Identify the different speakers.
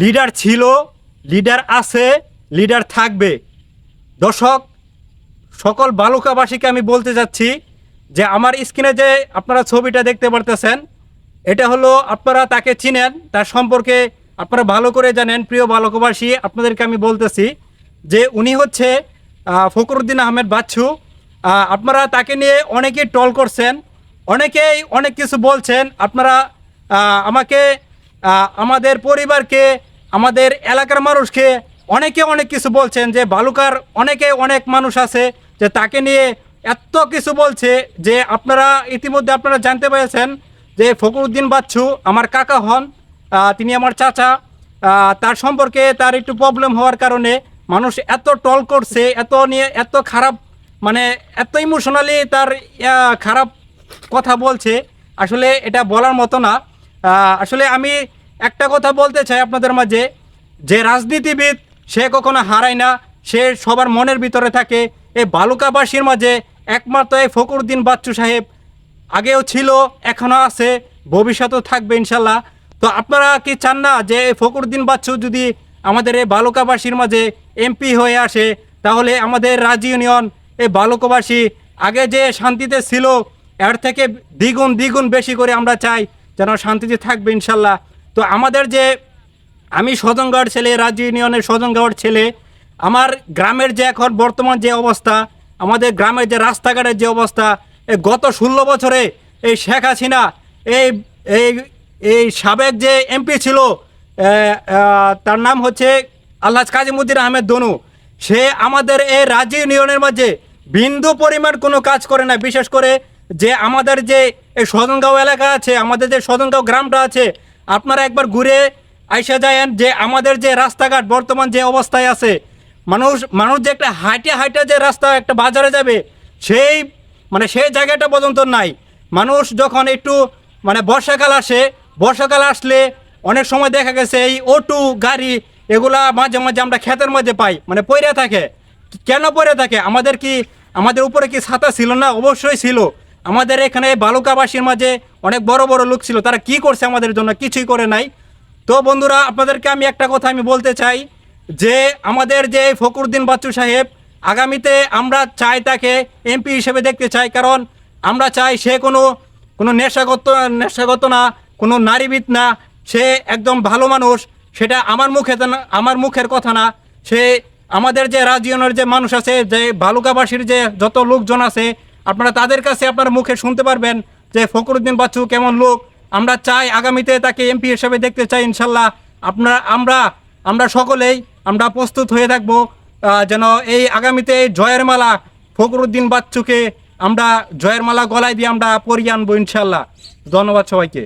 Speaker 1: Leader ছিল leader আছে leader থাকবে। দর্শক সকল বালুকাবাসীকে আমি বলতে যাচ্ছি যে আমার স্ক্রিনে যে আপনারা ছবিটা দেখতে পারতেছেন এটা হলো আপনারা তাকে চিনেন তার সম্পর্কে আপনারা ভালো করে জানেন। প্রিয় বালকবাসী আপনাদেরকে আমি বলতেছি যে উনি হচ্ছে আহ, ফখরুদ্দিন আহমেদ বাচ্চু। আপনারা তাকে নিয়ে অনেকেই টল করছেন অনেকেই অনেক কিছু বলছেন। আপনারা আমাকে আমাদের পরিবারকে, আমাদের এলাকার মানুষকে অনেকে অনেক কিছু বলছেন যে বালুকার অনেকে অনেক মানুষ আছে যে তাকে নিয়ে এত কিছু বলছে যে আপনারা ইতিমধ্যে আপনারা জানতে পেরেছেন যে ফখরুদ্দিন বাচ্চু আমার কাকা হন তিনি আমার চাচা তার সম্পর্কে তার একটু প্রবলেম হওয়ার কারণে মানুষ এত টল করছে, এত নিয়ে এত খারাপ মানে এত ইমোশনালি তার খারাপ কথা বলছে। আসলে এটা বলার মতো না। আসলে আমি একটা কথা বলতে চাই আপনাদের মাঝে। যে রাজনীতিবিদ, সে কখনো হারায় না, সে সবার মনের ভিতরে থাকে। এই বালুকাবাসীর মাঝে একমাত্র এই ফখরুদ্দিন বাচ্চু সাহেব আগেও ছিল, এখনও আছে, ভবিষ্যতেও থাকবে ইনশাল্লাহ। তো আপনারা কি চান না যে এই ফখরুদ্দিন বাচ্চু যদি আমাদের এই বালুকাবাসীর মাঝে এমপি হয়ে আসে, তাহলে আমাদের রাজ ইউনিয়ন এই বালুকাবাসী আগে যে শান্তিতে ছিল, এর থেকে দ্বিগুণ দ্বিগুণ বেশি করে আমরা চাই। যেন শান্তিতে থাকবে ইনশাল্লাহ। তো আমাদের যে, আমি সজনগড় ছেলে, রাজ্য ইউনিয়নের সজনগড় ছেলে, আমার গ্রামের যে এখন বর্তমান যে অবস্থা, আমাদের গ্রামের যে রাস্তাঘাটের যে অবস্থা এই গত ষোলো বছরে এই শেখ হাসিনা, এই এই এই সাবেক যে এমপি ছিল তার নাম হচ্ছে আল্লাহ কাজিমুদ্দিন আহমেদ দনু সে আমাদের এই রাজ্য ইউনিয়নের মাঝে বিন্দু পরিমাণ কোনো কাজ করে না বিশেষ করে যে আমাদের যে এই সদনগাঁও এলাকা আছে, আমাদের যে সদনগাঁও গ্রামটা আছে, আপনারা একবার ঘুরে আইসা যায়েন যে আমাদের যে রাস্তাঘাট বর্তমান যে অবস্থায় আছে। মানুষ মানুষ যে একটা হাইটে হাইটে যে রাস্তা একটা বাজারে যাবে, সেই মানে সেই জায়গাটা পর্যন্ত নাই। মানুষ যখন একটু মানে বর্ষাকাল আসে, বর্ষাকাল আসলে অনেক সময় দেখা গেছে এই অটো, গাড়ি এগুলা মাঝে মাঝে আমরা ক্ষেতের মাঝে পাই মানে পড়ে থাকে। কেন পড়ে থাকে? আমাদের কি, আমাদের উপরে কি ছাতা ছিল না? অবশ্যই ছিল। আমাদের এখানে বালুকাবাসীর মাঝে অনেক বড় বড় লোক ছিল, তারা কি করছে আমাদের জন্য কিছুই করে নাই। তো বন্ধুরা, আপনাদেরকে আমি একটা কথা আমি বলতে চাই, যে আমাদের যে ফখরুদ্দিন বাচ্চু সাহেব, আগামীতে আমরা চাই তাকে এমপি হিসেবে দেখতে চাই, কারণ আমরা চাই সে কোনো কোনো নেশাগত নেশাগত না, কোনো নারীবিদ না, সে একদম ভালো মানুষ, সেটা আমার মুখে আমার মুখের কথা না। সে আমাদের যে রাজিয়নের যে মানুষ আছে, যে বালুকাবাসীর যে যত লোকজন আছে আপনারা তাদের কাছে আপনার মুখে শুনতে পারবেন যে ফখরুদ্দিন বাচ্চু কেমন লোক। আমরা চাই আগামীতে তাকে এমপি হিসেবে দেখতে চাই, ইনশাল্লাহ। আপনারা, আমরা আমরা সকলেই, আমরা প্রস্তুত হয়ে থাকব যেন এই আগামীতে এই জয়ের মালা ফখরুদ্দিন বাচ্চুকে আমরা, জয়ের মালা গলায় দিয়ে আমরা পরিয়ে আনব, ইনশাল্লাহ। ধন্যবাদ সবাইকে।